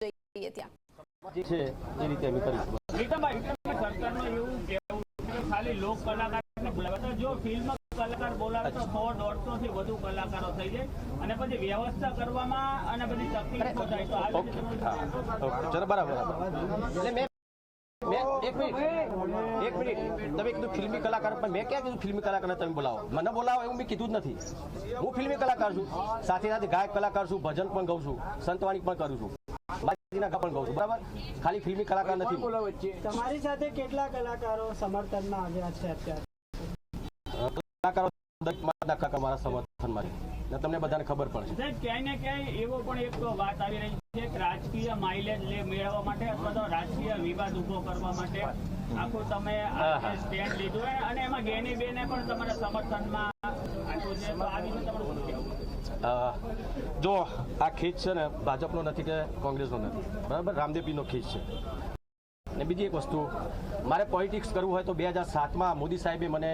જઈએ ત્યાં. છે એ રીતે અમે કરીશું. વિક્રમભાઈ વિક્રમભાઈ સરકારનું એવું કહેવું કે ખાલી લોક કલાકારને બોલાવે. જો ફિલ્મ કલાકાર બોલાવે તો સો દોઢસો થી વધુ કલાકારો થઈ જાય. અને પછી વ્યવસ્થા કરવામાં અને બધી તકલીફો થાય તો આવી રીતે ચલો બરાબર એટલે મેં એક મિનિટ એક મિનિટ. તમે કીધું ફિલ્મી કલાકાર પણ મેં ક્યાં કીધું ફિલ્મી કલાકારને તમે બોલાવો? મને બોલાવો એવું મેં કીધું જ નથી. હું ફિલ્મી કલાકાર છું. સાથે સાથે ગાયક કલાકાર છું ભજન પણ ગાઉં છું. સંતવાણી પણ કરું છું. પણ ગાઉં છું. બરાબર? ખાલી ફિલ્મી કલાકાર નથી. તમારી સાથે કેટલા કલાકારો સમર્થનમાં આવ્યા છે અત્યારે? કલાકારો દરેક મારા સમર્થનમાં છે. તમને બધાને ખબર પડશે. સાહેબ ક્યાંય ને ક્યાંય એવો પણ એક વાત આવી રહી છે કે રાજકીય માઇલેજ લે મેળવવા માટે અથવા તો રાજકીય વિવાદ ઊભો કરવા માટે. આખું તમે સ્ટેન્ડ લીધું અને એમાં ગેની બેને પણ તમારા સમર્થનમાં આપ્યું છે. તો તમારું જો આ ખીચ છે ને ભાજપનો નથી કે કોંગ્રેસનો નથી. બરાબર? રામદેવીનો ખીચ છે. અને બીજી એક વસ્તુ, મારે પોલિટિક્સ કરવું હોય તો બે હજાર સાતમાં મોદી સાહેબે મને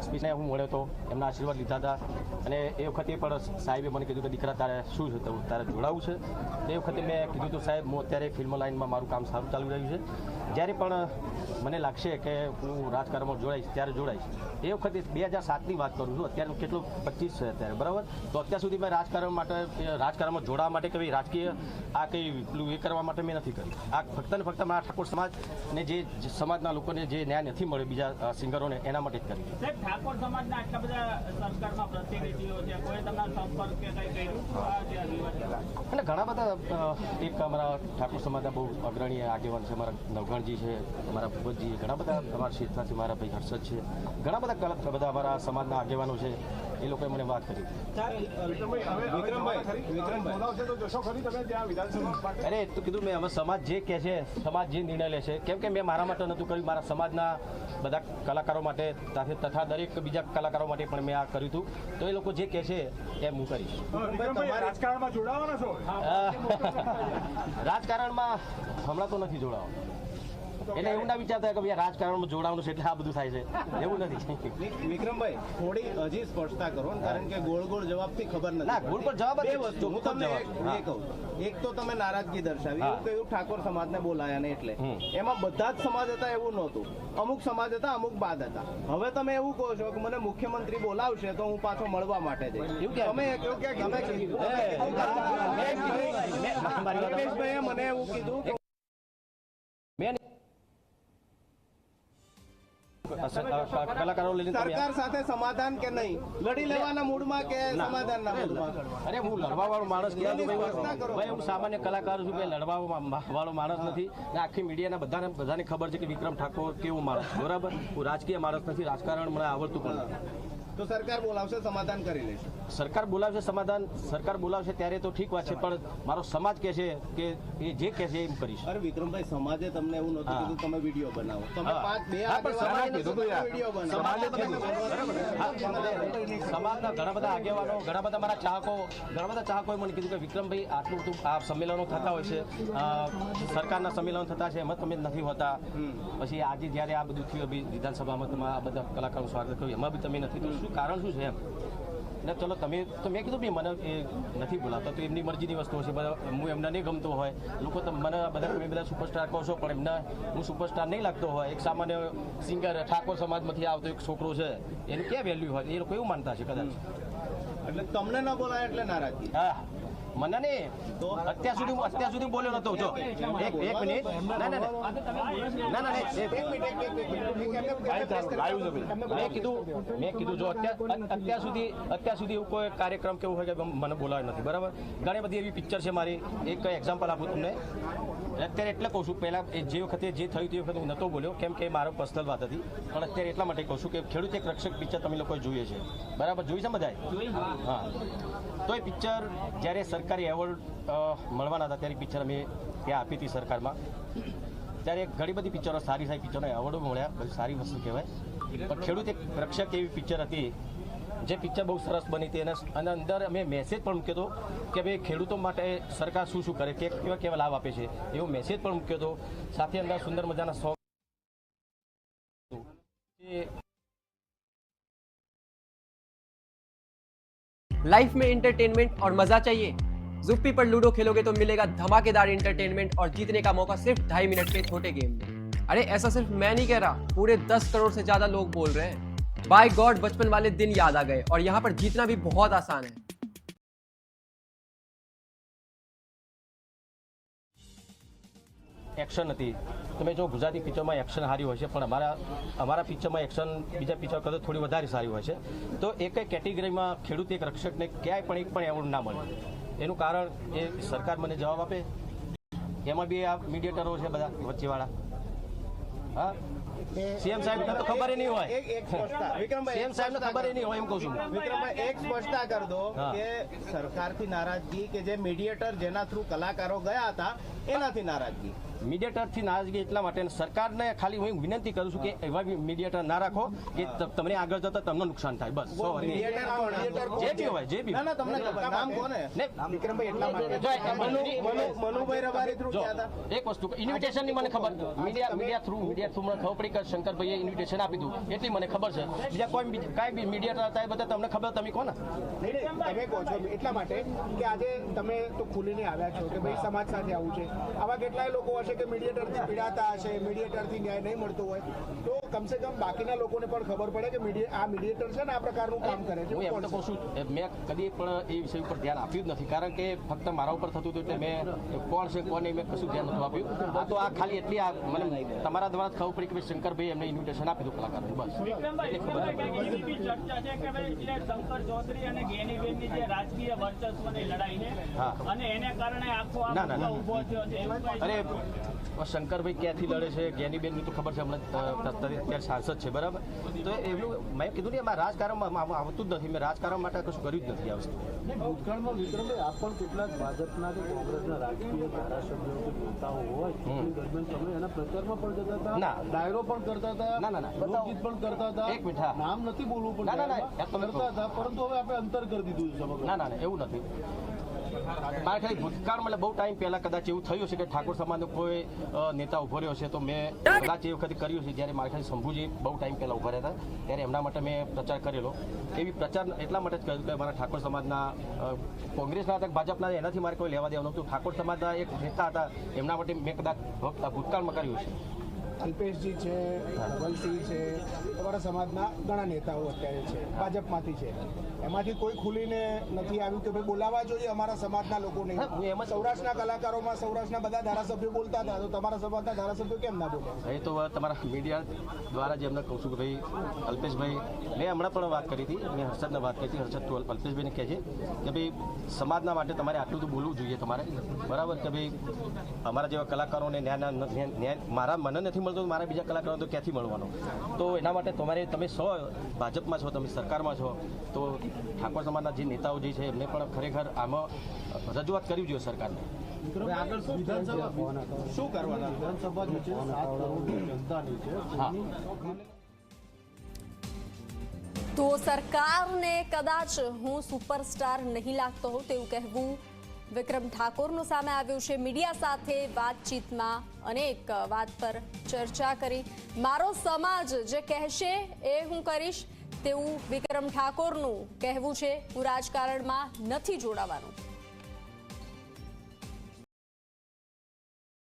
સ્પીચને હું મળ્યો હતો એમના આશીર્વાદ લીધા હતા. અને એ વખતે પણ સાહેબે મને કીધું કે, દીકરા, તારે શું છે? તારે જોડાવું છે? એ વખતે મેં કીધું હતું સાહેબ, હું અત્યારે ફિલ્મ લાઇનમાં મારું કામ સારું ચાલી રહ્યું છે. જ્યારે પણ મને લાગશે કે હું રાજકારણમાં જોડાઈશ ત્યારે જોડાઈશ. એ વખતે બે હજાર સાતની વાત કરું છું અત્યારે કેટલું પચીસ છે અત્યારે બરાબર? તો અત્યાર સુધી મેં રાજકારણ માટે રાજકારણમાં જોડાવા માટે કે રાજકીય આ કંઈ પેલું એ કરવા માટે મેં નથી કર્યું. આ ફક્ત ને ફક્ત મારા ઠાકોર સમાજ ને જે સમાજના લોકોને જે ન્યાય નથી મળ્યો બીજા સિંગરોને એના માટે જ કર્યું ઠાકોર સમાજના આટલા બધા સરકારમાં પ્રતિનિધિઓ છે કોઈ તમારા સંપર્ક કે કંઈ કર્યું? અને ઘણા બધા એક અમારા ઠાકોર સમાજના બહુ અગ્રણી આગેવાન છે, અમારા નવગણજી છે, અમારા ભૂપતજી, ઘણા બધા અમારા છે મારા ભાઈ હર્ષદ છે, ઘણા બધા બધા અમારા સમાજના આગેવાનો છે. એ લોકોએ મને વાત કરી. અરે તો કીધું મેં હવે સમાજ જે કહે છે સમાજ જે નિર્ણય લે છે કેમ કે મેં મારા માટે નહોતું કર્યું મારા સમાજના બધા કલાકારો માટે સાથે તથા દરેક બીજા કલાકારો માટે પણ મેં આ કર્યું હતું. તો એ લોકો જે કહે છે એમ હું કરીશ. રાજકારણમાં જોડાવાના છો? રાજકારણમાં હમણાં તો નથી જોડાવાનું એટલે એવું ના વિચારતા કે ભાઈ રાજકારણમાં જોડાવાનું છે એટલે આ બધું થાય છે એવું નથી વિક્રમભાઈ થોડી હજી સ્પષ્ટતા કરો કારણ કે ગોળ ગોળ જવાબથી ખબર નથી ના, ગોળ ગોળ જવાબ બે વસ્તુ હું તમને એ કહું એક તો તમે નારાજગી દર્શાવી એવું કહ્યું ઠાકોર સમાજને બોલાયા ને એટલે એમાં બધા જ સમાજ હતા એવું નહોતું અમુક સમાજ હતા અમુક બાદ હતા હવે તમે એવું કહો છો કે મને મુખ્યમંત્રી બોલાવશે તો હું પાછો મળવા માટે જઈશ? તમે તમે મને એવું કીધું કલાકારો લઈને સરકાર સાથે સમાધાન કે નહીં? લડી લેવાના મૂડમાં કે સમાધાનના મૂડમાં? અરે હું લડવા વાળો માણસ ભાઈ ભાઈ હું સામાન્ય કલાકાર છું ભાઈ લડવા વાળો માણસ નથી. ને આખી મીડિયાના બધાને બધાને ખબર છે કે વિક્રમ ઠાકોર કેવો માણસ બરાબર? હું રાજકીય માણસ નથી રાજકારણ મને આવડતું પણ નથી. તો સરકાર બોલાવશે સમાધાન કરી લેશે. સરકાર બોલાવશે સમાધાન. સરકાર બોલાવશે ત્યારે તો ઠીક વાત છે પણ મારો સમાજ કહે છે કે એ જે કહે છે એમ કરીશ. અરે વિક્રમભાઈ સમાજે તમને એવું નહોતું કીધું તમે વીડિયો બનાવો. તમે પાંચ બે વીડિયો બનાવો. સમાજના ઘણા બધા આગેવાનો ઘણા બધા મારા ચાહકો ઘણા બધા ચાહકોએ મને કીધું કે વિક્રમભાઈ આટલું બધું આ સંમેલનો થતા હોય છે. સરકારના સંમેલનો થતા છે એમાં તમે નથી હોતા. પછી આજે જ્યારે આ બધું થયું વિધાનસભામાં તમે આ બધા કલાકારો સ્વાગત કર્યું એમાં બી તમે નથી તો શું કારણ શું છે એમ? ને ચલો તમે તો મેં કીધું બી મને એ નથી બોલાતો તો એમની મરજીની વસ્તુ છે બધા હું એમને નહીં ગમતો હોય. લોકો મને બધા તમે બધા સુપરસ્ટાર કહો છો પણ એમને હું સુપરસ્ટાર નહીં લાગતો હોય. એક સામાન્ય સિંગર ઠાકોર સમાજમાંથી આવતો એક છોકરો છે એનું ક્યાં વેલ્યુ હોય? એ લોકો એવું માનતા છે કદાચ. એટલે તમને ન બોલાય એટલે નારાજગી હા. મને તો અત્યાર સુધી હું અત્યાર સુધી બોલ્યો નતો. જો એક એક મિનિટ. ના ના ના. ના ના મેં કીધું મેં કીધું જો અત્યાર અત્યાર સુધી અત્યાર સુધી એવું કોઈ કાર્યક્રમ કેવું હોય કે મને બોલાવ્યો નથી. બરાબર? ઘણી બધી એવી પિક્ચર છે મારી. એક એક્ઝામ્પલ આપું તમને. અત્યારે એટલે કહું છું પહેલાં એ જે વખતે જે થયું તે વખતે હું નહોતો બોલ્યો કેમ કે મારો પર્સનલ વાત હતી. પણ અત્યારે એટલા માટે કહું છું કે ખેડૂત એક રક્ષક પિક્ચર તમે લોકોએ જોઈએ છે. બરાબર? જોઈ છે બધાએ? હા. તો એ પિક્ચર જ્યારે સરકારી એવોર્ડ મળવાના હતા ત્યારે પિક્ચર અમે ત્યાં આપી હતી સરકારમાં. ત્યારે ઘણી બધી પિક્ચરો સારી સારી પિક્ચરો એવોર્ડો મળ્યા બધી સારી વસ્તુ કહેવાય. પણ ખેડૂત એક રક્ષક એવી પિક્ચર હતી જે પિક્ચર બહુ સરસ બની હતી અને અને અંદર અમે મેસેજ પણ મૂક્યો હતો કે ભાઈ ખેડૂતો માટે સરકાર શું શું કરે કે કેવા કેવા લાભ આપે છે એવો મેસેજ પણ મૂક્યો હતો સાથે અંદર સુંદર મજાના સોંગ लाइफ में एंटरटेनमेंट और मजा चाहिए जुप्पी पर लूडो खेलोगे तो मिलेगा धमाकेदार इंटरटेनमेंट और जीतने का मौका सिर्फ ढाई मिनट के छोटे गेम में अरे ऐसा सिर्फ मैं नहीं कह रहा पूरे दस करोड़ से ज्यादा लोग बोल रहे हैं बाय गॉड बचपन वाले दिन याद आ गए और यहाँ पर जीतना भी बहुत आसान है એક્શન હતી તમે જો ગુજરાતી પિક્ચરમાં એક્શન સારી હોય છે પણ અમારા અમારા પિક્ચરમાં એક્શન બીજા પિક્ચર કરતાં થોડી વધારે સારી હોય છે તો એક કેટેગરીમાં ખેડૂત એક રક્ષકને ક્યાંય પણ એક પણ એવોર્ડ ના મળે એનું કારણ એ સરકાર મને જવાબ આપે એમાં બી આ મીડિયેટરો છે બધા વચ્ચેવાળા હા સીએમ સાહેબને તો ખબર નહીં હોય. સીએમ સાહેબને ખબર નહીં હોય એમ કહું છું. વિક્રમભાઈ એક સ્પષ્ટતા કર દો. કે સરકારથી નારાજગી કે જે મીડિયેટર જેના થ્રુ કલાકારો ગયા હતા એનાથી નારાજગી. મીડિયેટરથી નારાજગી એટલા માટે સરકારને ખાલી હું વિનંતી કરું છું કે એવા મીડિયેટર ના રાખો કે તમને આગળ જતા તમને નુકસાન થાય. બસ? જે બી હોય જે બી ના ના તમને નામ કોને? વિક્રમભાઈ એટલા માટે. જો, મનુ મનુ- મનુભાઈ રબારી થ્રુ જો ગયા હતા. એક વસ્તુ ઇન્વિટેશનની મને ખબર. Media media through media through મને ખબર પડી કે શંકરભાઈએ ઇન્વિટેશન આપી દીધું. એટલી મને ખબર છે. બીજા કોઈ કાંઈ બી મીડિયા હતા એ બધા તમને ખબર તમે કોને તમે કહો છો એટલા માટે કે આજે તમે તો ખુલીને આવ્યા છો કે ભાઈ સમાજ સાથે આવું છે. આવા કેટલાય લોકો હશે કે મીડિયેટરથી પીડાતા હશે મીડિયેટરથી ન્યાય નહીં મળતો હોય. તો કમસે કમ બાકીના લોકોને પણ ખબર પડે કે મીડિયા આ મીડિયેટર છે ને આ પ્રકારનું કામ કરે છે. હું એમ તો કહું છું મેં કદી પણ એ વિષય ઉપર ધ્યાન આપ્યું જ નથી. કારણ કે ફક્ત મારા ઉપર થતું હતું એટલે મેં કોણ છે કોણ નહીં મેં કશું ધ્યાન નથી આપ્યું. આ તો આ ખાલી એટલી આ મને તમારા દ્વારા ખબર પડી કે શંકરભાઈ એમને ઇન્વિટેશન આપી દીધું કલાકારોને બસ. વિક્રમભાઈ એટલી ખબર વિક્રમભાઈ, પડી. કંઈક એવી બી ચર્ચા છે કે ભાઈ શંકર ચૌધરી અને ગેનીબેનની જે રાજકીય વર્ચસ્વની લડાઈ અને એને કારણે આખો આ ના, ના, ના. મુદ્દો ઊભો થયો છે અરે શંકરભાઈ ક્યાંથી લડે છે જ્ઞાનીબેનની તો ખબર છે હમણાં અત્યારે સાંસદ છે બરાબર? તો એવું મેં કીધું ને એમાં રાજકારણમાં આવતું જ નથી મેં રાજકારણ માટે કશું કર્યું જ નથી આ વસ્તુ. ભૂતકાળમાં વિક્રમભાઈ આ પણ કેટલાક ભાજપના કે કોંગ્રેસના રાજકીય ધારાસભ્યો કે નેતાઓ હોય દરમિયાન તમે એના પ્રચારમાં પણ જતા હતા? ના. ડાયરો પણ કરતા હતા ના, ના, ના. લોકગીત પણ કરતા હતા. એક મીઠા. નામ નથી બોલવું પણ ના, ના, ના, કરતા હતા પરંતુ હવે આપણે અંતર કરી દીધું છે સમગ્ર. ના ના ના એવું નથી. મારે ખાલી ભૂતકાળમાં એટલે બહુ ટાઈમ પહેલા કદાચ એવું થયું છે કે ઠાકોર સમાજનો કોઈ નેતા ઊભો રહ્યો છે તો મેં કદાચ એ વખતે કર્યું છે જ્યારે મારે ખાલી શંભુજી બહુ ટાઈમ પહેલા ઊભા રહ્યા હતા ત્યારે એમના માટે મેં પ્રચાર કરેલો. એવી પ્રચાર એટલા માટે જ કર્યો કે મારા ઠાકોર સમાજના કોંગ્રેસના હતા ભાજપના એનાથી મારે કોઈ લેવા દેવાનું હતું ઠાકોર સમાજના એક નેતા હતા એમના માટે મેં કદાચ ભૂતકાળમાં કર્યું છે અલ્પેશજી છે ધવલસિંહ છે તમારા સમાજના ઘણા નેતાઓ અત્યારે છે ભાજપમાંથી છે. એમાંથી કોઈ ખુલીને નથી આવ્યું કે ભાઈ બોલાવા જોઈએ અમારા સમાજના લોકોને. એમ સૌરાષ્ટ્રના કલાકારોમાં સૌરાષ્ટ્રના બધા ધારાસભ્યો બોલતા હતા તો તમારા સમાજના ધારાસભ્યો કેમ ના બોલે? એ તો તમારા મીડિયા દ્વારા જે એમને કહું છું કે ભાઈ અલ્પેશભાઈ મેં હમણાં પણ વાત કરી હતી મેં હર્ષદને વાત કરી હતી હર્ષદ તો અલ્પેશભાઈને કહે છે કે ભાઈ સમાજના માટે તમારે આટલું તો બોલવું જોઈએ તમારે. બરાબર કે ભાઈ અમારા જેવા કલાકારોને ન્યાય- મારા મને નથી મળતો મારા બીજા કલાકારો તો ક્યાંથી મળવાનો? તો એના માટે તમારે તમે છો ભાજપમાં છો તમે સરકારમાં છો તો ઠાકોર સમાજના જે નેતાઓ જે છે એમને પણ ખરેખર આમાં રજૂઆત કરવી જોઈએ સરકારને. શું કરવાના? વિધાનસભા જે છે સાત કરોડ જનતાની છે તો સરકારને કદાચ હું સુપરસ્ટાર નહીં લાગતો હોઉં તેવું કહેવું વિક્રમ ઠાકોરનું સામે આવ્યું છે. મીડિયા સાથે વાતચીતમાં અનેક વાત પર ચર્ચા કરી. મારો સમાજ જે કહેશે એ હું કરીશ તેવું વિક્રમ ઠાકોરનું કહેવું છે. હું રાજકારણમાં નથી જોડાવાનું.